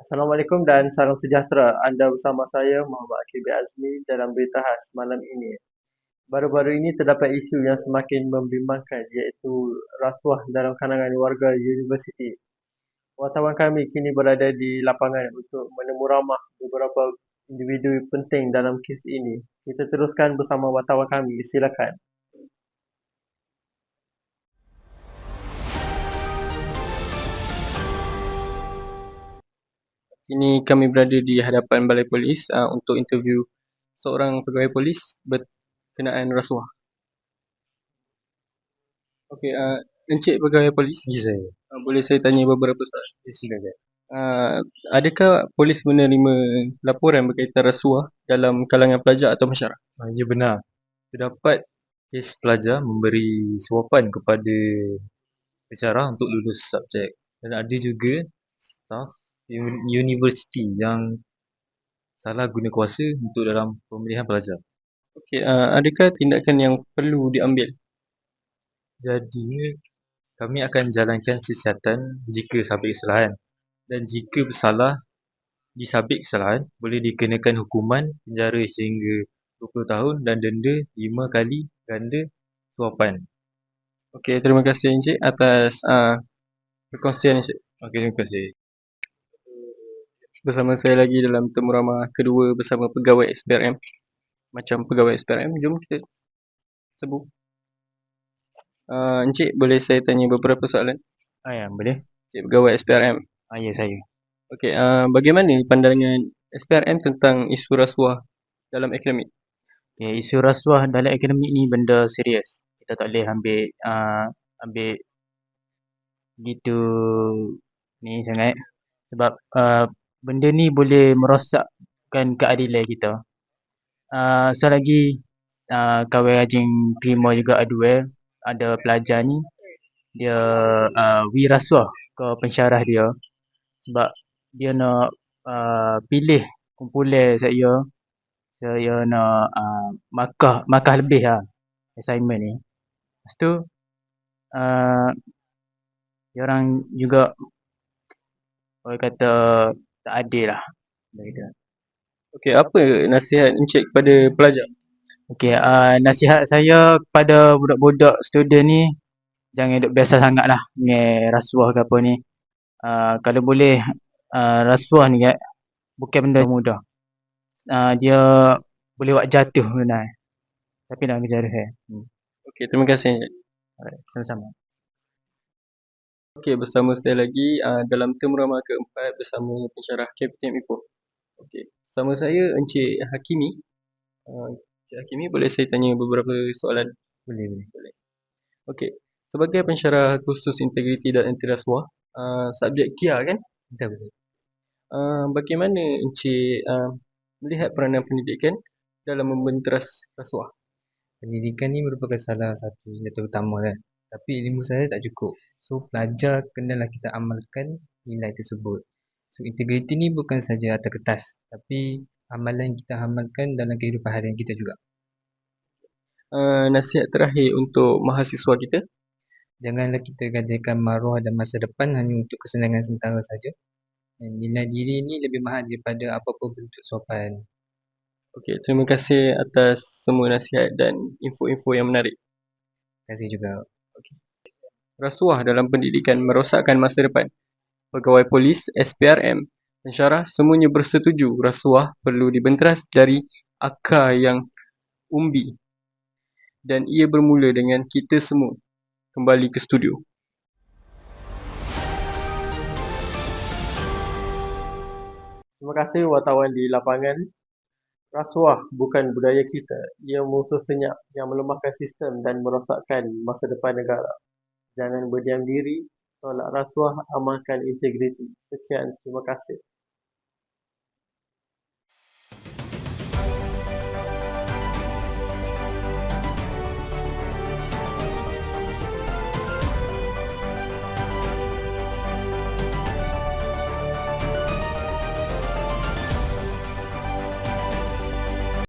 Assalamualaikum dan salam sejahtera. Anda bersama saya, Muhammad Akib Azmi dalam Berita Khas malam ini. Baru-baru ini terdapat isu yang semakin membimbangkan iaitu rasuah dalam kalangan warga universiti. Wartawan kami kini berada di lapangan untuk menemu ramah beberapa individu penting dalam kes ini. Kita teruskan bersama wartawan kami. Silakan. Kini kami berada di hadapan balai polis uh, untuk interview seorang pegawai polis berkenaan rasuah. Okey, uh, Encik pegawai polis. Ya, saya. Uh, boleh saya tanya beberapa soalan? Ya, silakan. Uh, adakah polis menerima laporan berkaitan rasuah dalam kalangan pelajar atau masyarakat? Uh, ya, benar. Terdapat kes pelajar memberi suapan kepada pensyarah untuk lulus subjek. Dan ada juga staf universiti yang salah guna kuasa untuk dalam pemilihan pelajar. Okey, uh, adakah tindakan yang perlu diambil? Jadi, kami akan jalankan siasatan jika sabit kesalahan. Dan jika bersalah disabit kesalahan, boleh dikenakan hukuman penjara sehingga 20 tahun dan denda 5 kali ganda suapan. Okey, terima kasih Encik atas uh, perkongsian Encik. Okey, terima kasih bersama saya lagi dalam temu ramah kedua bersama pegawai SPRM. Macam pegawai SPRM, jom kita sebut. Uh, Encik, boleh saya tanya beberapa soalan? Ah, ya, boleh. Encik pegawai SPRM. Ah, ya, saya. Okey, uh, bagaimana pandangan SPRM tentang isu rasuah dalam akademik? Okay, isu rasuah dalam akademik ni benda serius. Kita tak boleh ambil uh, ambil gitu ni sangat sebab uh, benda ni boleh merosakkan keadilan kita. Uh, selagi uh, kawan rajin terima juga aduan, ada pelajar ni, dia uh, wirasuah ke pensyarah dia sebab dia nak uh, pilih kumpulan saya, saya nak uh, markah, markah lebih lah assignment ni. Lepas tu, uh, dia orang juga orang kata tak adil lah. Okey, apa nasihat Encik kepada pelajar? Okey, uh, nasihat saya kepada budak-budak student ni, jangan duk biasa sangat lah dengan rasuah ke apa ni. Uh, kalau boleh, uh, rasuah ni kan, bukan benda mudah. Uh, dia boleh buat jatuh benar. Tapi nak kerja dia. Hmm. Okey, terima kasih Encik. Sama-sama. Okey, bersama saya lagi uh, dalam temu ramah keempat bersama pensyarah Kapten Ipoh. Okey, bersama saya Encik Hakimi. Uh, Encik Hakimi, boleh saya tanya beberapa soalan? Boleh, boleh. boleh. Okey, sebagai pensyarah khusus integriti dan anti rasuah, uh, subjek KIA kan? Betul, betul. Uh, bagaimana Encik uh, melihat peranan pendidikan dalam membenteras rasuah? Pendidikan ni merupakan salah satu senjata utama kan. Tapi ilmu saya tak cukup. So, pelajar kenalah kita amalkan nilai tersebut. So, integriti ni bukan saja atas kertas. Tapi amalan kita amalkan dalam kehidupan harian kita juga. Uh, nasihat terakhir untuk mahasiswa kita? Janganlah kita gadaikan maruah dan masa depan hanya untuk kesenangan sementara saja. Dan nilai diri ni lebih mahal daripada apa-apa bentuk sopan. Okey, terima kasih atas semua nasihat dan info-info yang menarik. Terima kasih juga. Rasuah dalam pendidikan merosakkan masa depan. Pegawai polis, SPRM, pensyarah semuanya bersetuju rasuah perlu dibenteras dari akar yang umbi. Dan ia bermula dengan kita semua kembali ke studio. Terima kasih wartawan di lapangan. Rasuah bukan budaya kita. Ia musuh senyap yang melemahkan sistem dan merosakkan masa depan negara. Jangan berdiam diri, tolak rasuah, amalkan integriti. Sekian, terima kasih.